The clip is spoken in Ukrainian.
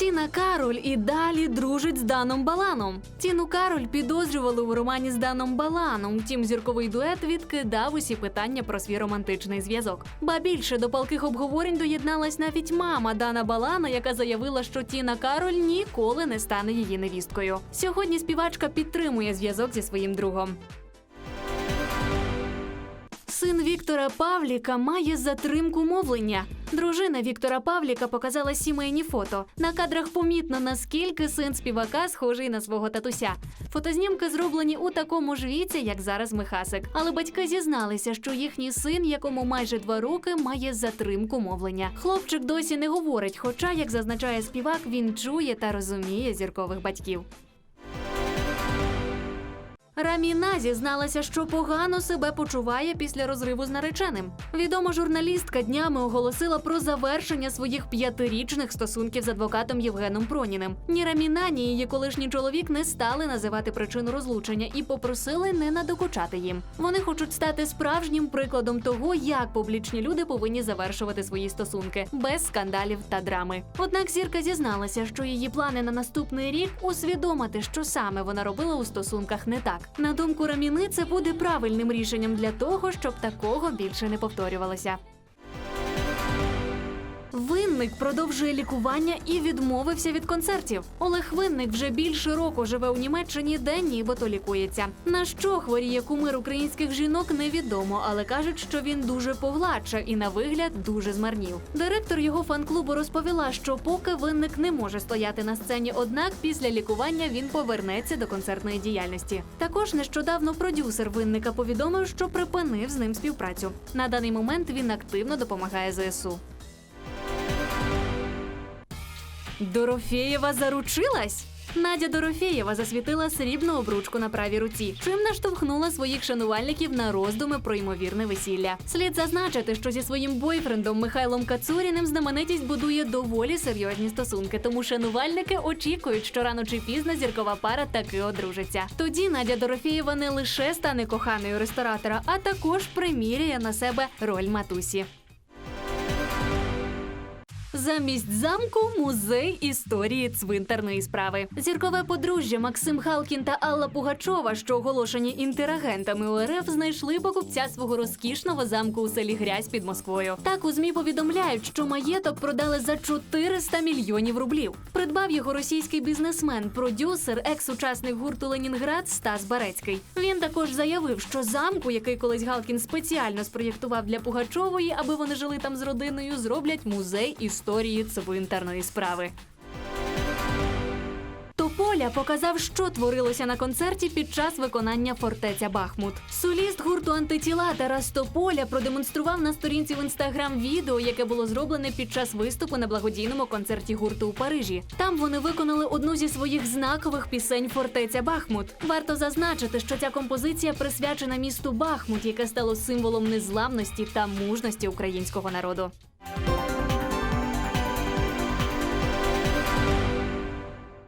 Тіна Кароль і далі дружить з Даном Баланом. Тіну Кароль підозрювали у романі з Даном Баланом. Втім, зірковий дует відкидав усі питання про свій романтичний зв'язок. Ба більше до палких обговорень доєдналась навіть мама Дана Балана, яка заявила, що Тіна Кароль ніколи не стане її невісткою. Сьогодні співачка підтримує зв'язок зі своїм другом. Син Віктора Павліка має затримку мовлення. Дружина Віктора Павліка показала сімейні фото. На кадрах помітно, наскільки син співака схожий на свого татуся. Фотознімки зроблені у такому ж віці, як зараз Михасик. Але батьки зізналися, що їхній син, якому майже два роки, має затримку мовлення. Хлопчик досі не говорить, хоча, як зазначає співак, він чує та розуміє зіркових батьків. Раміна зізналася, що погано себе почуває після розриву з нареченим. Відома журналістка днями оголосила про завершення своїх п'ятирічних стосунків з адвокатом Євгеном Проніним. Ні Раміна, ні її колишній чоловік не стали називати причину розлучення і попросили не надокучати їм. Вони хочуть стати справжнім прикладом того, як публічні люди повинні завершувати свої стосунки без скандалів та драми. Однак зірка зізналася, що її плани на наступний рік усвідомити, що саме вона робила у стосунках не так. На думку Раміни, це буде правильним рішенням для того, щоб такого більше не повторювалося. Винник продовжує лікування і відмовився від концертів. Олег Винник вже більше року живе у Німеччині, де нібито лікується. На що хворіє кумир українських жінок, невідомо, але кажуть, що він дуже повладшав і на вигляд дуже змарнів. Директор його фан-клубу розповіла, що поки винник не може стояти на сцені, однак після лікування він повернеться до концертної діяльності. Також нещодавно продюсер винника повідомив, що припинив з ним співпрацю. На даний момент він активно допомагає ЗСУ. Дорофєєва заручилась. Надя Дорофєєва засвітила срібну обручку на правій руці, чим наштовхнула своїх шанувальників на роздуми про ймовірне весілля. Слід зазначити, що зі своїм бойфрендом Михайлом Кацуріним знаменитість будує доволі серйозні стосунки, тому шанувальники очікують, що рано чи пізно зіркова пара таки одружиться. Тоді Надя Дорофєєва не лише стане коханою ресторатора, а також приміряє на себе роль матусі. Замість замку музей історії цвинтарної справи. Зіркове подружжя Максим Галкін та Алла Пугачова, що оголошені інтерагентами УРФ, знайшли покупця свого розкішного замку у селі Грязь під Москвою. Так у змі повідомляють, що маєток продали за 400 мільйонів рублів. Придбав його російський бізнесмен, продюсер, екс-учасник гурту Ленінград Стас Барецький. Він також заявив, що замку, який колись Галкін спеціально спроєктував для Пугачової, аби вони жили там з родиною, зроблять музей історії цвинтарної справи. Тополя показав, що творилося на концерті під час виконання фортеця Бахмут. Соліст гурту антитіла Тарас Тополя продемонстрував на сторінці в інстаграм відео, яке було зроблене під час виступу на благодійному концерті гурту у Парижі. Там вони виконали одну зі своїх знакових пісень Фортеця Бахмут. Варто зазначити, що ця композиція присвячена місту Бахмут, яке стало символом незламності та мужності українського народу.